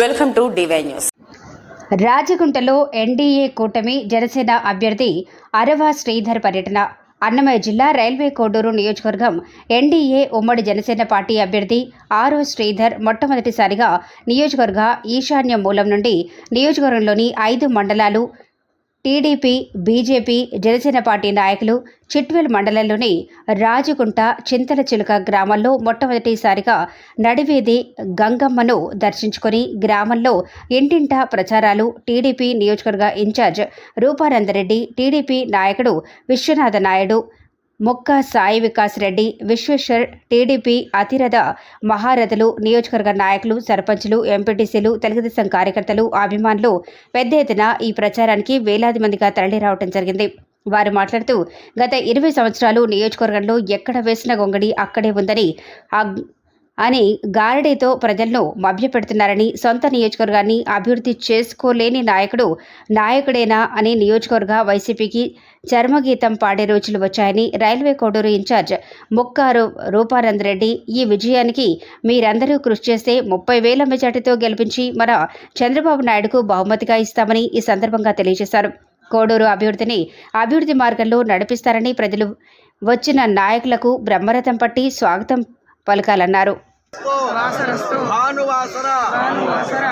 Welcome to DY news. రాజగుంటలో NDA కూటమి జనసేన అభ్యర్థి అరవ శ్రీధర్ పర్యటన. అన్నమయ్య జిల్లా రైల్వే కోడూరు నియోజకవర్గం ఎన్డీఏ ఉమ్మడి జనసేన పార్టీ అభ్యర్థి ఆరో శ్రీధర్ మొట్టమొదటిసారిగా నియోజకవర్గ ఈశాన్య మూలం నుండి నియోజకవర్గంలోని ఐదు మండలాలు టీడీపీ బీజేపీ జనసేన పార్టీ నాయకులు చిట్వెల్ మండలంలోని రాజగుంట చింతల చిలుక గ్రామంలో మొట్టమొదటిసారిగా నడివేది గంగమ్మను దర్శించుకొని గ్రామంలో ఇంటింటా ప్రచారాలు టీడీపీ నియోజకవర్గ ఇన్ఛార్జ్ రూపానందరెడ్డి టీడీపీ నాయకుడు విశ్వనాథ నాయుడు ముక్క సాయి వికాస్ రెడ్డి విశ్వేశ్వర్ టీడీపీ అతిరథ మహారథులు నియోజకవర్గ నాయకులు సర్పంచులు ఎంపీటీసీలు తెలుగుదేశం కార్యకర్తలు అభిమానులు పెద్ద ఎత్తున ఈ ప్రచారానికి వేలాది మందిగా తరలిరావడం జరిగింది. వారు మాట్లాడుతూ గత ఇరవై సంవత్సరాలు నియోజకవర్గంలో ఎక్కడ వేసిన గొంగడి అక్కడే ఉందని ఆ- అని గారడీతో ప్రజలను మభ్యపెడుతున్నారని సొంత నియోజకవర్గాన్ని అభివృద్ధి చేసుకోలేని నాయకుడు నాయకుడేనా అని నియోజకవర్గ వైసీపీకి చర్మగీతం పాడే రోజులు వచ్చాయని రైల్వే కోడూరు ఇన్ఛార్జ్ ముక్కారు రూపానంద్ రెడ్డి ఈ విజయానికి మీరందరూ కృషి చేస్తే ముప్పై వేల మెజార్టీతో గెలిపించి మన చంద్రబాబు నాయుడుకు బహుమతిగా ఇస్తామని ఈ సందర్భంగా తెలియజేశారు. కోడూరు అభివృద్ధిని అభివృద్ధి మార్గంలో నడిపిస్తారని ప్రజలు వచ్చిన నాయకులకు బ్రహ్మరథం పట్టి స్వాగతం పలకాలన్నారు. भानुवासर।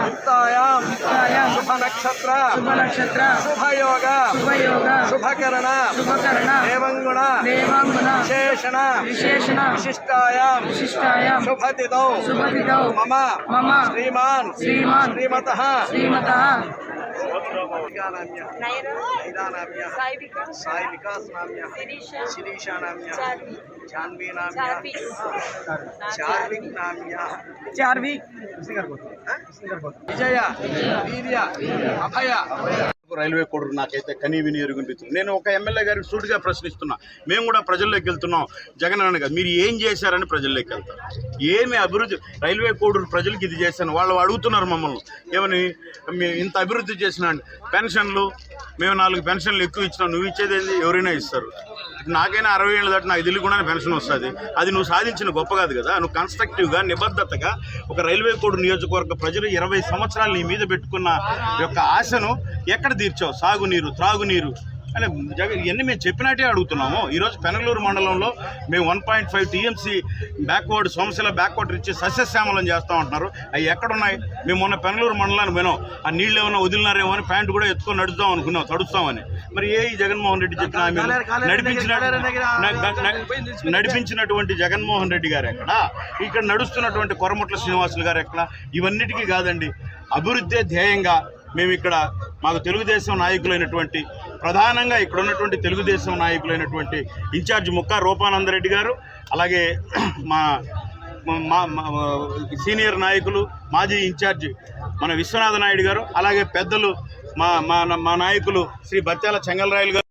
युक्तायाम शुभ नक्षत्र शुभ नक्षत्र। शुभ योग शुभ योग शुभकरण। शुभकरण। देवंगुण देवांगुण विशेषण। विशेषण। विशिष्टायाम। विशिष्टायाम। शुभ तिथौ शुभ तिथौ मम। मम। श्रीमान। श्रीमान। श्रीमतः। श्रीमतः। నైదానామ్య సాయి వికాస్. నామ్య శిరీష. నామ్య జాన్వీ. నామ్య చార్విక్ నామ్య చార్వి విజయ వీర్య అభయ. రైల్వే కోడరు నాకైతే కనీవిని ఎరుగునిపిస్తుంది. నేను ఒక ఎమ్మెల్యే గారికి సూటిగా ప్రశ్నిస్తున్నా. మేము కూడా ప్రజల్లోకి వెళ్తున్నాం. జగన్ అన్న గారు మీరు ఏం చేశారని ప్రజల్లోకి వెళ్తారు. ఏమి అభివృద్ధి రైల్వే కోడూరు ప్రజలకు ఇది చేశాను. వాళ్ళు అడుగుతున్నారు మమ్మల్ని. ఏమని ఇంత అభివృద్ధి చేసిన. పెన్షన్లు మేము నాలుగు పెన్షన్లు ఎక్కువ ఇచ్చినాం. నువ్వు ఇచ్చేది ఎవరైనా ఇస్తారు. నాకైనా అరవై ఏళ్ళు దాటి నాకు తెలియకుండానే పెన్షన్ వస్తుంది. అది నువ్వు సాధించిన గొప్ప కాదు కదా. నువ్వు కన్స్ట్రక్టివ్గా నిబద్ధతగా ఒక రైల్వే కోడ్ నియోజకవర్గ ప్రజలు ఇరవై సంవత్సరాలు నీ మీద పెట్టుకున్న యొక్క ఆశను ఎక్కడ తీర్చావు? సాగునీరు త్రాగునీరు అంటే జగన్ ఇవన్నీ మేము చెప్పినట్టే అడుగుతున్నాము. ఈరోజు పెనగలూరు మండలంలో మేము one point five TMC backward Somasila backward ఇచ్చి సస్యశ్యామలం చేస్తూ ఉంటున్నారు. అవి ఎక్కడున్నాయి? మేము మొన్న పెనగలూరు మండలాన్ని పోయినాం. ఆ నీళ్ళు ఏమైనా వదిలినారేమో అని ప్యాంటు కూడా ఎత్తుకొని నడుద్దాం అనుకున్నాం తడుస్తామని. మరి ఏ జగన్మోహన్ రెడ్డి చెప్పిన నడిపించిన నడిపించినటువంటి జగన్మోహన్ రెడ్డి గారు ఎక్కడ? ఇక్కడ నడుస్తున్నటువంటి కొరముట్ల శ్రీనివాసులు గారు ఎక్కడ? ఇవన్నిటికీ కాదండి అభివృద్ధే ధ్యేయంగా మేము ఇక్కడ మాకు తెలుగుదేశం నాయకులైనటువంటి ప్రధానంగా ఇక్కడ ఉన్నటువంటి తెలుగుదేశం నాయకులైనటువంటి ఇన్ఛార్జ్ ముక్కా రూపానందరెడ్డి గారు అలాగే మా మా మా- సీనియర్ నాయకులు మాజీ ఇన్ఛార్జ్ మన విశ్వనాథ నాయుడు గారు అలాగే పెద్దలు మా మా మా నాయకులు శ్రీ బత్యాల చెంగలరాయలు గారు.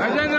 రాజేంద్ర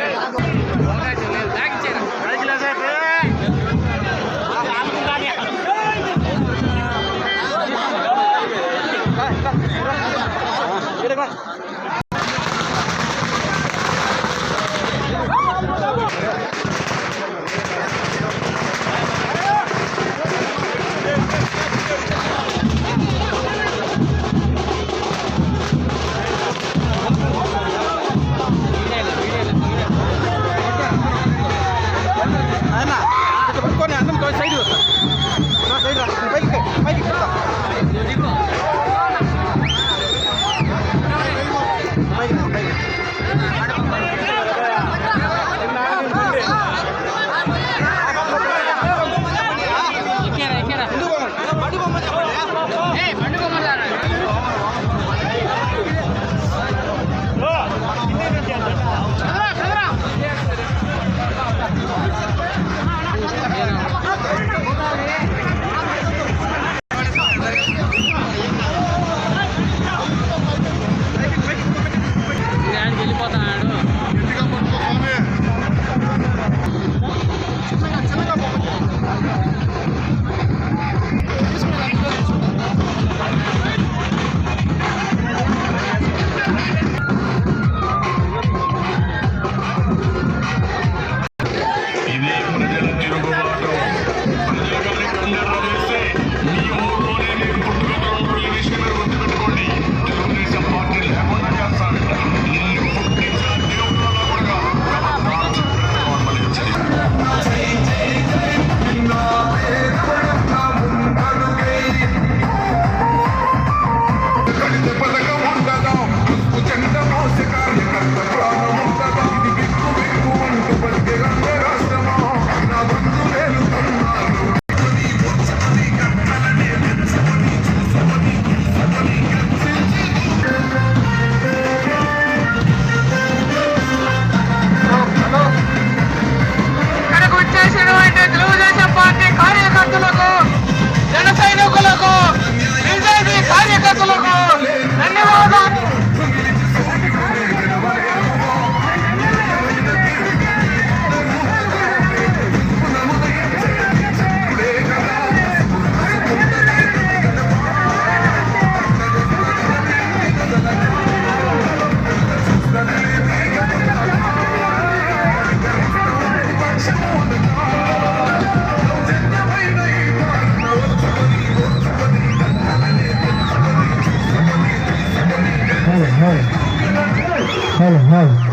hall hall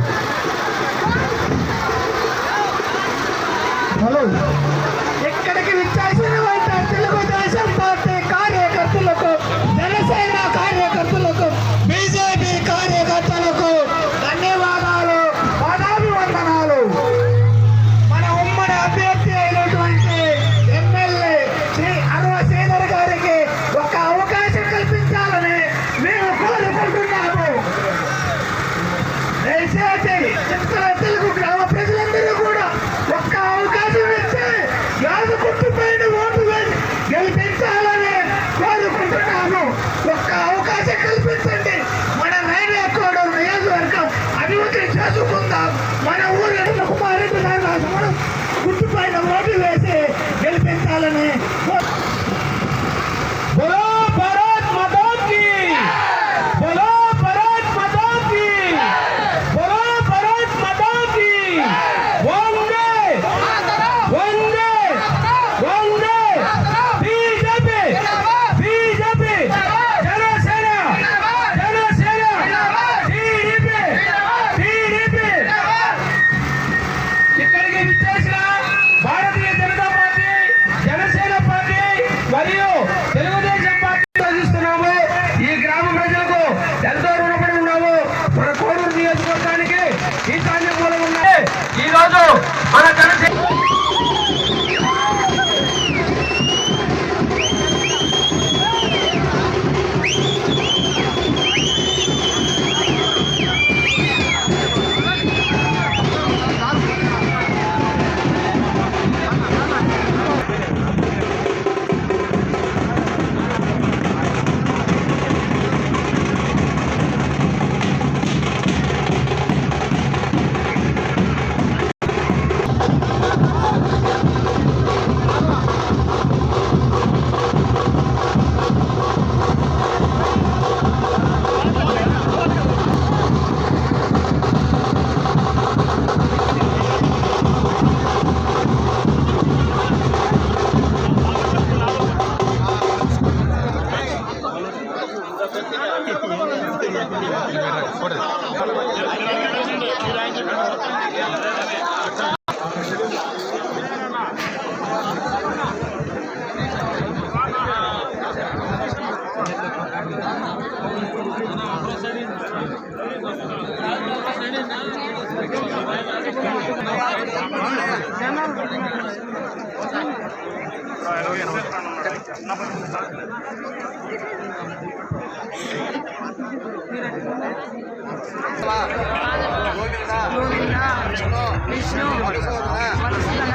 విష్ణు విష్ణు మధుసూదన మధుసూదన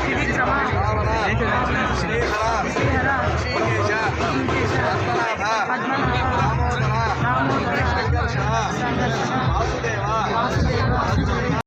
త్రివిక్రమ రావణ పద్మనాభ పద్మనాభ రామోదర రామోదర సంకర్షణ వాసుదేవ